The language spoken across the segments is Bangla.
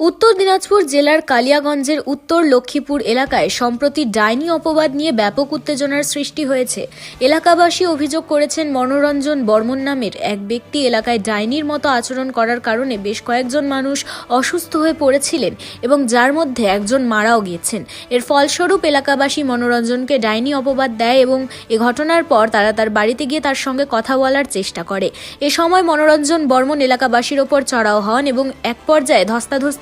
উত্তর দিনাজপুর জেলার কালিয়াগঞ্জের উত্তর লক্ষ্মীপুর এলাকায় সম্প্রতি ডাইনি অপবাদ নিয়ে ব্যাপক উত্তেজনার সৃষ্টি হয়েছে। এলাকাবাসী অভিযোগ করেছেন, মনোরঞ্জন বর্মন নামের এক ব্যক্তি এলাকায় ডাইনির মতো আচরণ করার কারণে বেশ কয়েকজন মানুষ অসুস্থ হয়ে পড়েছিলেন এবং যার মধ্যে একজন মারাও গিয়েছেন। এর ফলস্বরূপ এলাকাবাসী মনোরঞ্জনকে ডাইনি অপবাদ দেয় এবং এ ঘটনার পর তারা তার বাড়িতে গিয়ে তার সঙ্গে কথা বলার চেষ্টা করে। এ সময় মনোরঞ্জন বর্মন এলাকাবাসীর ওপর চড়াও হন এবং এক পর্যায়ে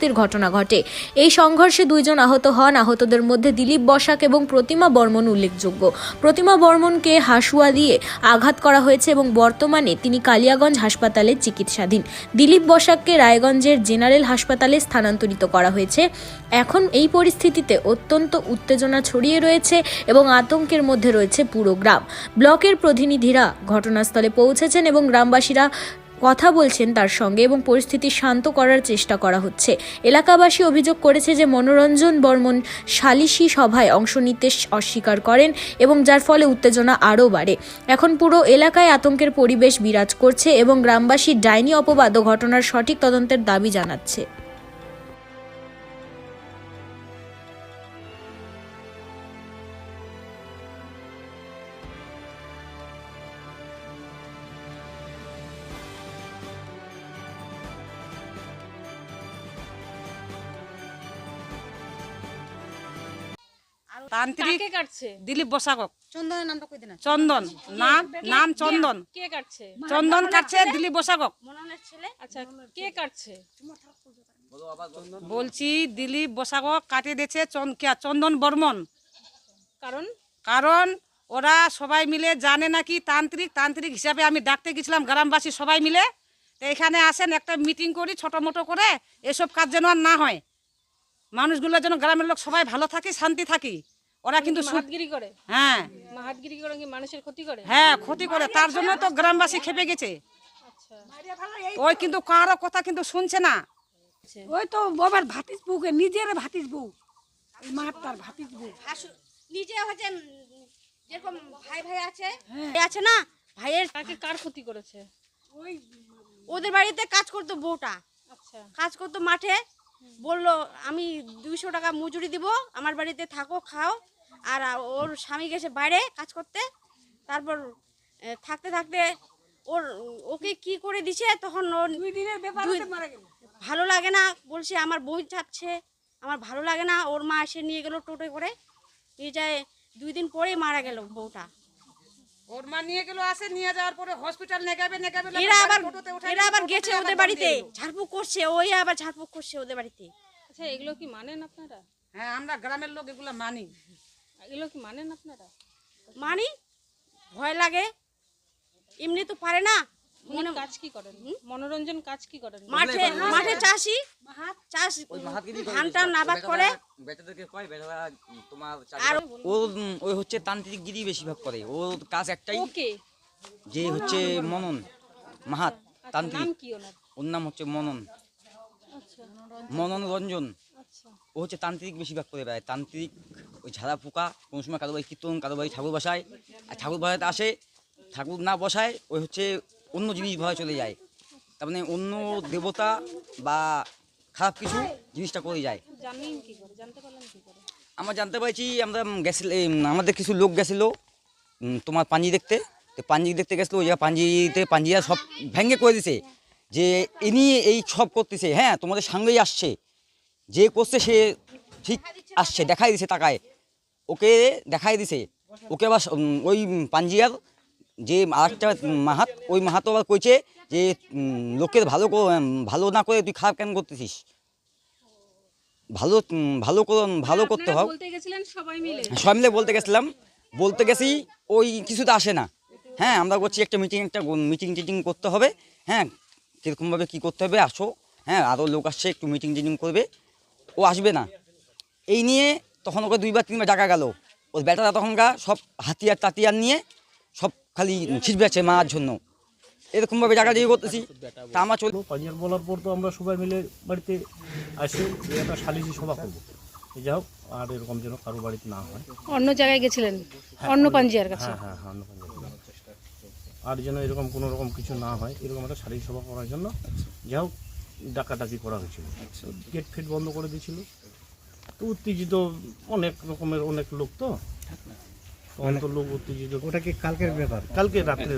ধস্তাধস্তির ঘটনা ঘটে। এই সংঘর্ষে দুইজন আহত হন। আহতদের মধ্যে দিলীপ বসাক এবং প্রতিমা বর্মন উল্লেখযোগ্য। প্রতিমা বর্মনকে হাসুয়া দিয়ে আঘাত করা হয়েছে এবং বর্তমানে তিনি কালিয়াগঞ্জ হাসপাতালে চিকিৎসাধীন। দিলীপ বসাককে রায়গঞ্জের জেনারেল হাসপাতালে স্থানান্তরিত করা হয়েছে। এখন এই পরিস্থিতিতে অত্যন্ত উত্তেজনা ছড়িয়ে রয়েছে এবং আতঙ্কের মধ্যে রয়েছে পুরো গ্রাম। ব্লকের প্রতিনিধিরা ঘটনাস্থলে পৌঁছেছেন এবং গ্রামবাসীরা কথা বলছেন তার সঙ্গে এবং পরিস্থিতি শান্ত করার চেষ্টা করা হচ্ছে। এলাকাবাসী অভিযোগ করেছে যে মনোরঞ্জন বর্মন সালিশি সভায় অংশ নিতে অস্বীকার করেন এবং যার ফলে উত্তেজনা আরও বাড়ে। এখন পুরো এলাকায় আতঙ্কের পরিবেশ বিরাজ করছে এবং গ্রামবাসী ডাইনি অপবাদ ও ঘটনার সঠিক তদন্তের দাবি জানাচ্ছে। তান্ত্রিক কাটছে? দিলীপ বসাকক। চন্দনের নামটা কই দেন চন্দন। নাম নাম চন্দন। কে কাটছে? চন্দন কাটছে দিলীপ বসাকক। মননের ছেলে? আচ্ছা কে কাটছে? বলছি দিলীপ বসাকক কাটিয়ে দিয়েছে চন- কে- চন্দন বর্মন। কারণ? কারণ ওরা সবাই মিলে জানে নাকি তান্ত্রিক তান্ত্রিক হিসাবে আমি ডাকতে গেছিলাম গ্রামবাসী সবাই মিলে। তো এখানে আসেন একটা মিটিং করি ছোট মোটো করে এসব কাজ যেন আর না হয়। মানুষগুলো যেন গ্রামের লোক সবাই ভালো থাকি শান্তি থাকি। ওরা কিন্তু সু- মাহাতগিরি করে হ্যাঁ। মাহাতগিরি করে কি মানুষের ক্ষতি করে? হ্যাঁ ক্ষতি করে। তার জন্য তো গ্রামবাসী খেপে গেছে। আচ্ছা। ওই কিন্তু কারও কথা কিন্তু শুনছে না। ওই তো বাবার ভাতিজ বউকে নিজের ভাতিজ বউ। ভাতিজ বউ। নিজে হচ্ছে যেরকম ভাই ভাই আছে আছে না ভাইয়ের কাকে কার ক্ষতি করেছে? ওই ওদের বাড়িতে কাজ করতো বউটা। আচ্ছা। কাজ করতো মাঠে বলল আমি দুইশো টাকা মজুরি দিব আমার বাড়িতে থাকো খাও। আর ওর স্বামী গেছে বাইরে কাজ করতে। তারপর থাকতে থাকতে ওর ওকে কি করে দিছে তখন ও দুই দিনের ব্যাপার ভালো লাগে না বলছে আমার বই চাচ্ছে আমার ভালো লাগে না ওর মা এসে নিয়ে গেল টোটো করে। নিয়ে যায় দুই দিন পরেই মারা গেল বউটা। ওর মা নিয়ে গেল আসে নিয়ে যাওয়ার পরে হসপিটাল নেগাবে নেগাবে এরা আবার এরা আবার গেছে ওদের বাড়িতে ঝাড়ফুঁক করছে ওই আবার ঝাড়ফুঁক করছে ওদের বাড়িতে। আচ্ছা এগুলো কি মানেন আপনারা? হ্যাঁ আমরা গ্রামের লোক এগুলো মানি। এগুলো কি মানেন আপনারা? মানি? ভয় লাগে। এমনি তো পারে না। উনি কাজ কি করেন? মনোরঞ্জন কাজ কি করেন? মাঠে মাঠে চাষি। চাষ ধান টান আবাদ করে। বেটাদেরকে কয় বেটারা তোমার ও ওই হচ্ছে তান্ত্রিক গিরি বেশিরভাগ করে। ওর কাজ একটাই যে হচ্ছে মনন। মাহাত তান্ত্রিক। ওনার? ওর নাম হচ্ছে মনন। আচ্ছা। মনন রঞ্জন। আচ্ছা। ও হচ্ছে তান্ত্রিক বেশিরভাগ করে বেড়ায় তান্ত্রিক ওই ঝাড়া পোকা কোনো সময় কারও বাড়ি কীর্তন কারও বাড়ি ঠাকুর বসায়। আর ঠাকুর বাড়িতে আসে ঠাকুর না বসায় ওই হচ্ছে অন্য জিনিস ভয় চলে যায়। তার মানে অন্য দেবতা বা খারাপ কিছু জিনিসটা করে যায়। আমরা জানতে পারছি আমরা গেছিল আমাদের কিছু লোক গেছিল তোমার পাঞ্জি দেখতে। তো পাঞ্জি দেখতে গেছিল ওই জায়গা পাঞ্জিতে পাঞ্জিরা সব ভেঙে করে দিছে যে ইনি এই সব করতেছে। হ্যাঁ তোমাদের সঙ্গেই আসছে। যে করছে সে ঠিক আসছে দেখাই দিছে তাকায়। ওকে দেখাই দিছে। ওকে আবার ওই পাঞ্জিয়ার যে আরেকটা মাহাত ওই মাহাতো আবার কইছে যে লোকের ভালো ভালো না করে তুই খারাপ কেন করতেছিস? ভালো ভালো কর- ভালো করতে হবে বলতে সবাই মিলে। সবাই মিলে বলতে গেছিলাম। বলতে গেছি ওই কিছুতে আসে না। হ্যাঁ আমরা করছি একটা মিটিং একটা মিটিং টিটিং করতে হবে। হ্যাঁ কীরকমভাবে কী করতে হবে আসো। হ্যাঁ আরও লোক আসছে একটু মিটিং টিটিং করবে। ও আসবে না। এই নিয়ে তখন ওকে দুইবার তিনবার ডাকা গেল। ওর বেটারা তখনকার সব হাতিয়ার টাতিয়ার নিয়ে সব খালি ছিটবে আছে মারার জন্য। এরকমভাবে জায়গা দিয়ে করতেছি। তা আমার চল পাঞ্জাব বলার পর তো আমরা সবাই মিলে বাড়িতে আসি একটা সালিশি সভা করব। যাই হোক আর এরকম যেন কারও বাড়িতে না হয়। অন্য জায়গায় গেছিলেন? অন্য পাঞ্জিয়ার কাছে? হ্যাঁ হ্যাঁ হ্যাঁ অন্য পাঞ্জাব আর যেন এরকম কোনো রকম কিছু না হয় এরকম একটা সালিশি সভা করার জন্য। যাই হোক ডাকাডাকি করা হয়েছিল। গেট ফেট বন্ধ করে দিয়েছিল। উত্তেজিত অনেক রকমের অনেক লোক তো। তখন তো লোক উত্তেজিত। ওটা কি কালকের ব্যাপার? কালকে রাত্রে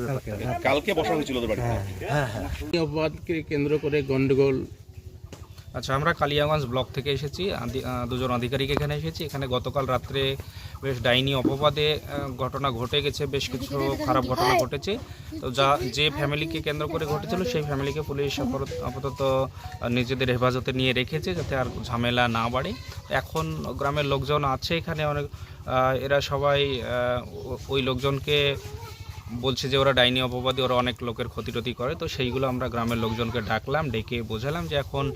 কালকে বসা হয়েছিল হ্যাঁ হ্যাঁ অপবাদকে কেন্দ্র করে গন্ডগোল আচ্ছা আমরা কালিয়াগঞ্জ ব্লক থেকে এসেছি। দুজন আধিকারিক এখানে এসেছি। এখানে গতকাল রাত্রে বেশ ডাইনি অপবাদে ঘটনা ঘটে গেছে, বেশ কিছু খারাপ ঘটনা ঘটেছে। তো যা, যে ফ্যামিলিকে কেন্দ্র করে ঘটেছিল, সেই ফ্যামিলিকে পুলিশ আপাতত নিজেদের হেফাজতে নিয়ে রেখেছে যাতে আর ঝামেলা না বাড়ে। এখন গ্রামের লোকজন আছে এখানে অনেক এরা সবাই ওই লোকজনকে বলছে যে ওরা ডাইনি অপবাদী ওরা অনেক লোকের ক্ষতি টতি করে। তো সেইগুলো আমরা গ্রামের লোকজনকে ডাকলাম ডেকে বোঝালাম যে এখন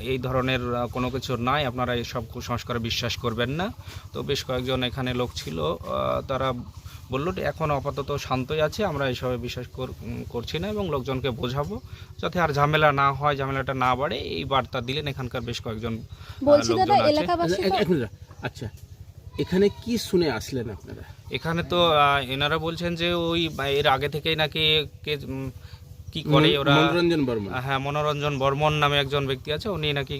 এই ধরনের কোনো কিছু নাই আপনারা এইসব কুসংস্কারে বিশ্বাস করবেন না। তো বেশ কয়েকজন এখানে লোক ছিল তারা বলল যে এখন আপাতত শান্তই আছে আমরা এইসবে বিশ্বাস কর- করছি না এবং লোকজনকে বোঝাবো যাতে আর ঝামেলা না হয় ঝামেলাটা না বাড়ে। এই বার্তা দিলেন এখানকার বেশ কয়েকজন আহ, বলছি দাদা লোকজন আছে। আচ্ছা। এখানে কি শুনে আসলেন আপনারা? এখানে তো এনারা বলছেন যে ওই এর আগে থেকেই নাকি কে কি করে ওরা মনোরঞ্জন বর্মন। হ্যাঁ মনোরঞ্জন বর্মন নামে একজন ব্যক্তি আছে উনি নাকি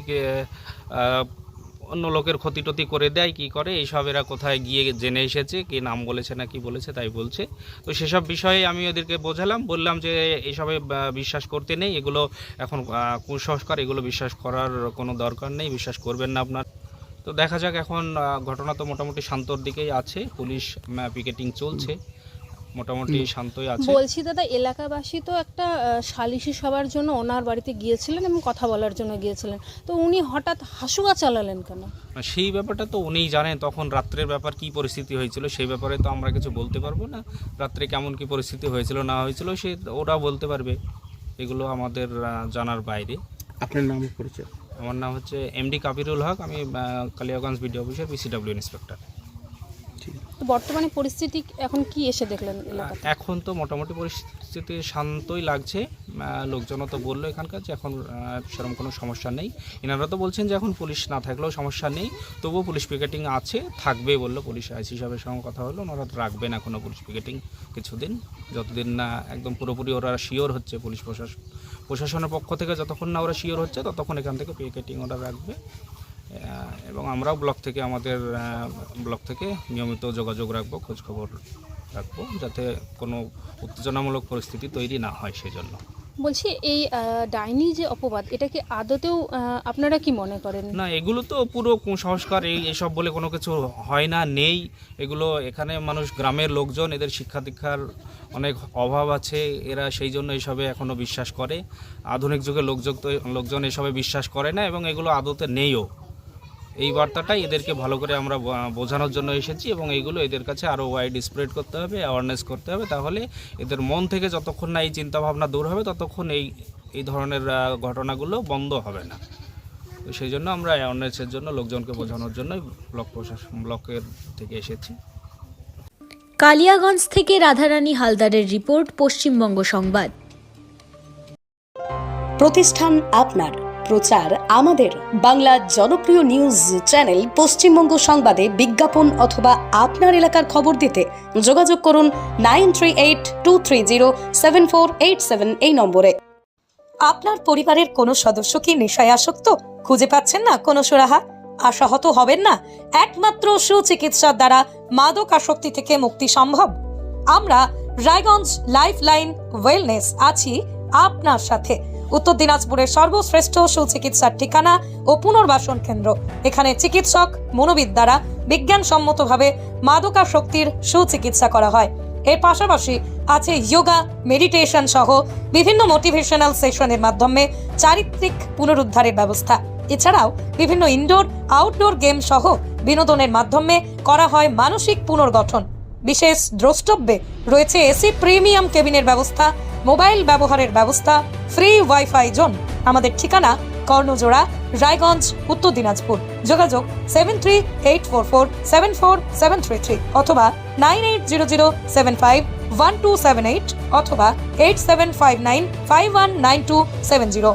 অন্য লোকের ক্ষতি টতি করে দেয় কি করে এইসব এরা কোথায় গিয়ে জেনে এসেছে কি নাম বলেছে না কি বলেছে তাই বলছে। তো সেসব বিষয়ে আমি ওদেরকে বোঝালাম বললাম যে এইসবে বিশ্বাস করতে নেই এগুলো এখন কুসংস্কার এগুলো বিশ্বাস করার কোনো দরকার নেই বিশ্বাস করবেন না আপনার। তো দেখা যাক এখন ঘটনা তো মোটামুটি শান্তর দিকেই আছে। পুলিশ পিকেটিং চলছে। মোটামুটি শান্তই আছে। বলছি দাদা এলাকাবাসী তো একটা সালিশি সবার জন্য ওনার বাড়িতে গিয়েছিলেন এবং কথা বলার জন্য গিয়েছিলেন। তো উনি হঠাৎ হাসুয়া চালালেন কেন? সেই ব্যাপারটা তো উনিই জানেন। তখন রাত্রের ব্যাপার কি পরিস্থিতি হয়েছিল সেই ব্যাপারে তো আমরা কিছু বলতে পারব না। রাত্রে কেমন কি পরিস্থিতি হয়েছিল না হয়েছিল সে ওরা বলতে পারবে। এগুলো আমাদের জানার বাইরে। আপনার নাম পরিচয়? আমার নাম হচ্ছে এমডি কাবিরুল হক। আমি Kaliaganj BDO officer BCW inspector তো বর্তমানে পরিস্থিতি এখন কি এসে দেখলেন এখন তো মোটামুটি পরিস্থিতি শান্তই লাগছে। লোকজনও তো বলল এখানকার যে এখন সেরকম কোনো সমস্যা নেই। এনারা তো বলছেন যে এখন পুলিশ না থাকলেও সমস্যা নেই। তবুও পুলিশ পিকেটিং আছে থাকবে বলল পুলিশ আইসি সাহেবের সঙ্গে কথা হলো। ওনারা রাখবেন এখনও পুলিশ পিকেটিং কিছুদিন। যতদিন না একদম পুরোপুরি ওরা শিওর হচ্ছে পুলিশ প্রশাসন প্রশাসনের পক্ষ থেকে যতক্ষণ না ওরা শিওর হচ্ছে, ততক্ষণ এখান থেকে পিকেটিং ওরা রাখবে। এবং আমরাও ব্লক থেকে আমাদের ব্লক থেকে নিয়মিত যোগাযোগ রাখব খোঁজখবর রাখব, যাতে কোনো উত্তেজনামূলক পরিস্থিতি তৈরি না হয় সেজন্য। বলছি, এই ডাইনি যে অপবাদ এটাকে আদতেও আপনারা কি মনে করেন? না, এগুলো তো পুরো কুসংস্কার, এই এসব বলে কোনো কিছু হয় না, নেই। এগুলো এখানে মানুষ, গ্রামের লোকজন, এদের শিক্ষা দীক্ষার অনেক অভাব আছে, এরা সেই জন্য এসবে এখনও বিশ্বাস করে। আধুনিক যুগে লোকজন তো লোকজন এসবে বিশ্বাস করে না, এবং এগুলো আদতে নেইও। এই বার্তাটাই এদেরকে ভালো করে আমরা বোঝানোর জন্য এসেছি এবং এইগুলো এদের কাছে আরও ওয়াইড স্প্রেড করতে হবে অ্যাওয়ারনেস করতে হবে তাহলে এদের মন থেকে যতক্ষণ না এই চিন্তাভাবনা দূর হবে ততক্ষণ এই এই ধরনের ঘটনাগুলো বন্ধ হবে না। তো সেই জন্য আমরা অ্যাওয়ারনেসের জন্য লোকজনকে বোঝানোর জন্যই ব্লক প্রশাসন ব্লকের থেকে এসেছি। কালিয়াগঞ্জ থেকে রাধারানী হালদারের রিপোর্ট পশ্চিমবঙ্গ সংবাদ। প্রতিষ্ঠান আপনার। প্রচার আমাদের বাংলা জনপ্রিয় নিউজ চ্যানেল পশ্চিমবঙ্গ সংবাদে বিজ্ঞাপন অথবা আপনার এলাকার খবর দিতে যোগাযোগ করুন nine three eight two three zero seven four eight seven এই নম্বরে। আপনার পরিবারের কোনো সদস্য কি নেশায় আসক্ত? খুঁজে পাচ্ছেন না কোনো সুরাহা? আশাহত হবেন না? একমাত্র সুচিকিৎসার দ্বারা মাদক আসক্তি থেকে মুক্তি সম্ভব। আমরা রায়গঞ্জ লাইফ লাইন ওয়েলনেস আছি আপনার সাথে। উত্তর দিনাজপুরের সর্বশ্রেষ্ঠ সুচিকিৎসার ঠিকানা ও পুনর্বাসন কেন্দ্র। এখানে চিকিৎসক, মনোবিদ দ্বারা বিজ্ঞানসম্মতভাবে মাদকাসক্তির সুচিকিৎসা করা হয়। এর পাশাপাশি আছে যোগা, মেডিটেশন সহ বিভিন্ন মোটিভেশনাল সেশনের মাধ্যমে চারিত্রিক পুনরুদ্ধারের ব্যবস্থা। এছাড়াও বিভিন্ন ইনডোর, আউটডোর গেম সহ বিনোদনের মাধ্যমে করা হয় মানসিক পুনর্গঠন। বিশেষ দ্রষ্টব্যে রয়েছে এসি প্রিমিয়াম কেবিনের ব্যবস্থা মোবাইল ব্যবহারের ব্যবস্থা ফ্রি ওয়াইফাই জোন, আমাদের ঠিকানা কর্ণজোড়া, রায়গঞ্জ, উত্তর দিনাজপুর। যোগাযোগ seven three eight four four seven four seven three three অথবা nine eight zero zero seven five one two seven eight অথবা eight seven five nine five one nine two seven zero